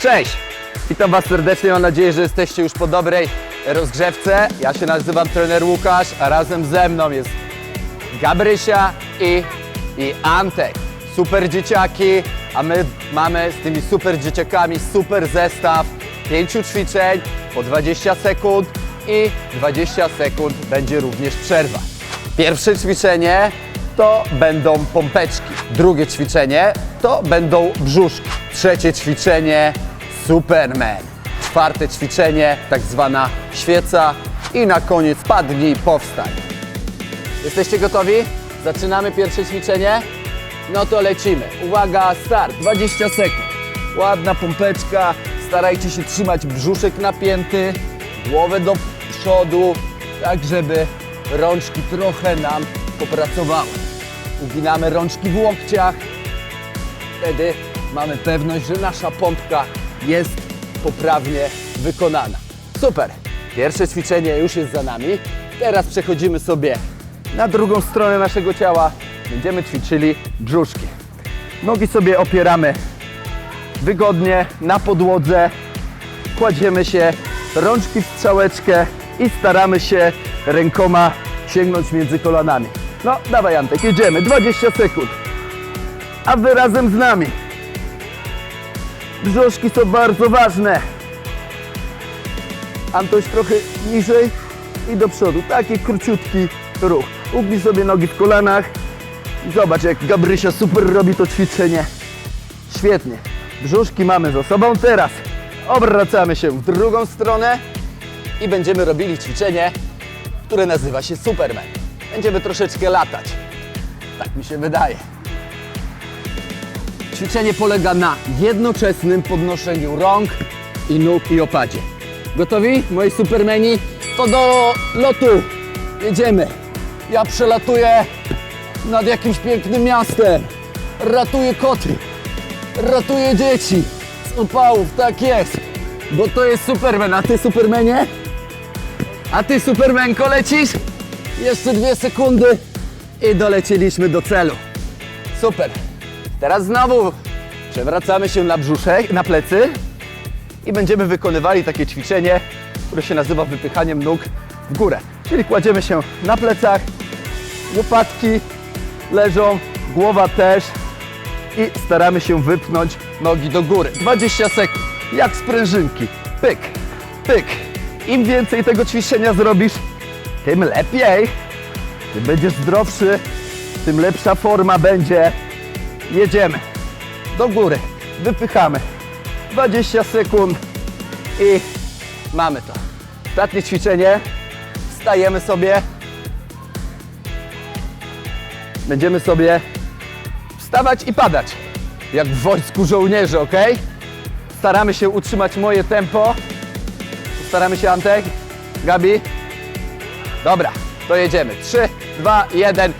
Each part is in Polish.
Cześć! Witam Was serdecznie, mam nadzieję, że jesteście już po dobrej rozgrzewce. Ja się nazywam trener Łukasz, a razem ze mną jest Gabrysia i, i Antek. Super dzieciaki, a my mamy z tymi super dzieciakami super zestaw pięciu ćwiczeń po 20 sekund i 20 sekund będzie również przerwa. Pierwsze ćwiczenie to będą pompeczki. Drugie ćwiczenie to będą brzuszki. Trzecie ćwiczenie Superman. Czwarte ćwiczenie tak zwana świeca i na koniec padnij, powstań. Jesteście gotowi? Zaczynamy pierwsze ćwiczenie? No to lecimy. Uwaga, start. 20 sekund. Ładna pompeczka. Starajcie się trzymać brzuszek napięty, głowę do przodu, tak żeby rączki trochę nam popracowały. Uginamy rączki w łokciach. Wtedy mamy pewność, że nasza pompka jest poprawnie wykonana. Super. Pierwsze ćwiczenie już jest za nami. Teraz przechodzimy sobie na drugą stronę naszego ciała. Będziemy ćwiczyli brzuszki. Nogi sobie opieramy wygodnie na podłodze. Kładziemy się, rączki w strzałeczkę i staramy się rękoma sięgnąć między kolanami. No, dawaj Antek, jedziemy. 20 sekund. A wy razem z nami. Brzuszki są bardzo ważne. Antoś trochę niżej i do przodu. Taki króciutki ruch. Ugnij sobie nogi w kolanach zobacz jak Gabrysia super robi to ćwiczenie. Świetnie. Brzuszki mamy za sobą. Teraz obracamy się w drugą stronę i będziemy robili ćwiczenie, które nazywa się Superman. Będziemy troszeczkę latać. Tak mi się wydaje. Ćwiczenie polega na jednoczesnym podnoszeniu rąk i nóg i opadzie. Gotowi, moi supermeni? To do lotu. Jedziemy. Ja przelatuję nad jakimś pięknym miastem. Ratuję koty. Ratuję dzieci z upałów, tak jest. Bo to jest Superman, a ty Supermanie? A ty Supermenko lecisz? Jeszcze dwie sekundy i dolecieliśmy do celu. Super. Teraz znowu przewracamy się na brzuszek, na plecy i będziemy wykonywali takie ćwiczenie, które się nazywa wypychaniem nóg w górę. Czyli kładziemy się na plecach, łopatki leżą, głowa też i staramy się wypchnąć nogi do góry. 20 sekund, jak sprężynki. Pyk, pyk. Im więcej tego ćwiczenia zrobisz, tym lepiej. Tym będziesz zdrowszy, tym lepsza forma będzie. Jedziemy. Do góry. Wypychamy. 20 sekund i mamy to. Ostatnie ćwiczenie. Wstajemy sobie. Będziemy sobie wstawać i padać. Jak w wojsku żołnierzy, ok? Staramy się utrzymać moje tempo. Staramy się, Antek. Gabi. Dobra, to jedziemy. 3, 2, 1.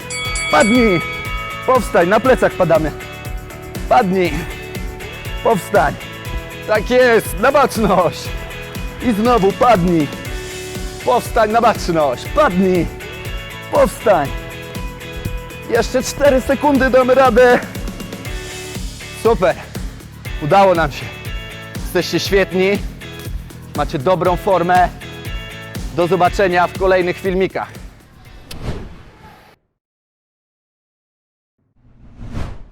Padnij. Powstań, na plecach padamy. Padnij. Powstań. Tak jest, na baczność. I znowu padnij. Powstań na baczność. Padnij. Powstań. Jeszcze 4 sekundy damy radę. Super. Udało nam się. Jesteście świetni. Macie dobrą formę. Do zobaczenia w kolejnych filmikach.